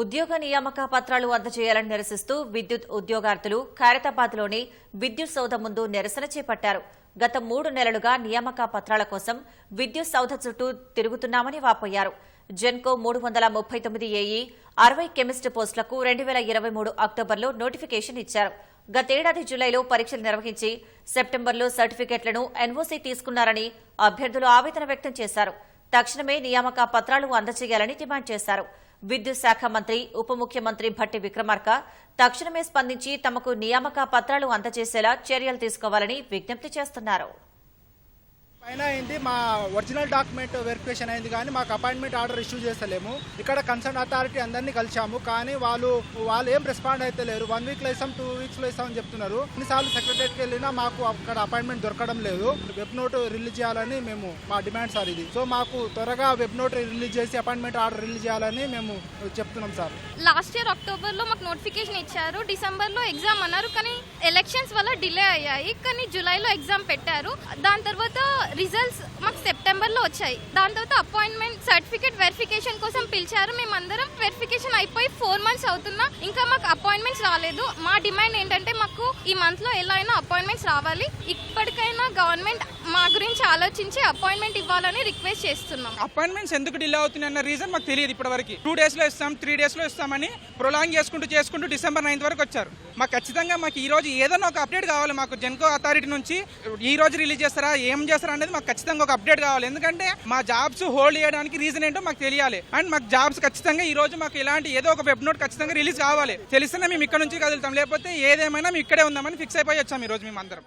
ఉద్యోగ నియామక పత్రాలు అందజేయాలని నిరసిస్తూ విద్యుత్ ఉద్యోగార్థులు ఖైరతాబాద్లోని విద్యుత్ సౌధ ముందు నిరసన చేపట్టారు. గత మూడు నెలలుగా నియామక పత్రాల కోసం విద్యుత్ సౌధ చుట్టూ తిరుగుతున్నామని వాపోయారు. జెన్కో మూడు వందల ముప్పై తొమ్మిది ఏఈ అరవై కెమిస్ట్ పోస్టులకు రెండు వేల ఇరవై మూడు అక్టోబర్లో నోటిఫికేషన్ ఇచ్చారు. గతేడాది జులైలో పరీక్షలు నిర్వహించి సెప్టెంబర్లో సర్టిఫికెట్లను ఎన్ఓసీ తీసుకున్నారని అభ్యర్థులు ఆవేదన వ్యక్తం చేశారు. తక్షణమే నియామక పత్రాలు అందజేయాలని డిమాండ్ చేశారు. విద్యుత్ శాఖ మంత్రి ఉప ముఖ్యమంత్రి భట్టి విక్రమార్క తక్షణమే స్పందించి తమకు నియామక పత్రాలు అందజేసేలా చర్యలు తీసుకోవాలని విజ్ఞప్తి చేస్తున్నారు. పైన అయింది. మా ఒరిజినల్ డాక్యుమెంట్ వెరిఫికేషన్ అయింది కానీ మాకు అపాయింట్మెంట్ ఆర్డర్ ఇష్యూ చేస్తలేము. ఇక్కడ కన్సర్న్ అథారిటీ అందరినీ కలిసాము కానీ వాళ్ళు వాళ్ళు ఏం రెస్పాండ్ అయితే లేరు. వన్ వీక్లో ఇస్తాం టూ వీక్స్లో అని చెప్తున్నారు. కొన్నిసార్లు సెక్రటరీకి వెళ్ళినా మాకు అక్కడ అపాయింట్మెంట్ దొరకడం లేదు. వెబ్ నోట్ రిలీజ్ చేయాలని మేము మా డిమాండ్ సార్ ఇది. సో మాకు త్వరగా వెబ్ నోట్ రిలీజ్ చేసి అపాయింట్మెంట్ ఆర్డర్ రిలీజ్ చేయాలని మేము చెప్తున్నాం సార్. లాస్ట్ ఇయర్ అక్టోబర్లో మాకు నోటిఫికేషన్ ఇచ్చారు. డిసెంబర్లో ఎగ్జామ్ అన్నారు. కానీ ఎలక్షన్స్ వల్ల డిలే అయ్యాయి. కానీ జూలైలో ఎగ్జామ్ పెట్టారు. దాని తర్వాత రిజల్ట్స్ మాకు సెప్టెంబర్లో వచ్చాయి. దాని తర్వాత అపాయింట్మెంట్ సర్టిఫికేట్ వెరిఫికేషన్ కోసం పిలిచారు. మేమందరం వెరిఫికేషన్ అయిపోయి ఫోర్ మంత్స్ అవుతున్నా. ఇంకా మాకు అపాయింట్మెంట్స్ రాలేదు. మా డిమాండ్ ఏంటంటే మాకు ఈ మంత్లో ఎలా అయినా అపాయింట్మెంట్స్ రావాలి. ఇప్పటికైనా గవర్నమెంట్ మా గురించి ఆలోచించి అపాయింట్మెంట్ ఇవ్వాలని రిక్వెస్ట్ చేస్తున్నాం. అపాయింట్మెంట్స్ ఎందుకు డిలే అవుతున్నాయి అన్న రీజన్ మాకు తెలియదు ఇప్పటివరకు. టూ డేస్లో ఇస్తాం త్రీ డేస్లో ఇస్తామని ప్రొలాంగ్ చేసుకుంటూ చేసుకుంటూ డిసెంబర్ నైన్త్ వరకు వచ్చారు. మాకు ఖచ్చితంగా మాకు ఈ రోజు ఏదైనా ఒక అప్డేట్ కావాలి మాకు జెన్కో అథారిటీ నుంచి. ఈ రోజు రిలీజ్ చేస్తారా? ఏం చేస్తారా? అనేది మాకు ఖచ్చితంగా ఒక అప్డేట్ కావాలి. ఎందుకంటే మా జాబ్స్ హోల్డ్ చేయడానికి రీజన్ ఏంటో మాకు తెలియాలి. అండ్ మాకు జాబ్స్ ఖచ్చితంగా ఈ రోజు మాకు ఇలాంటి ఏదో ఒక వెబ్ నోట్ ఖచ్చితంగా రిలీజ్ కావాలి. తెలిసినా మేము ఇక్కడ నుంచి కదులుతాం. లేకపోతే ఏదేమైనా మేము ఇక్కడే ఉందామని ఫిక్స్ అయిపోయి వచ్చాం ఈ రోజు మేము అందరం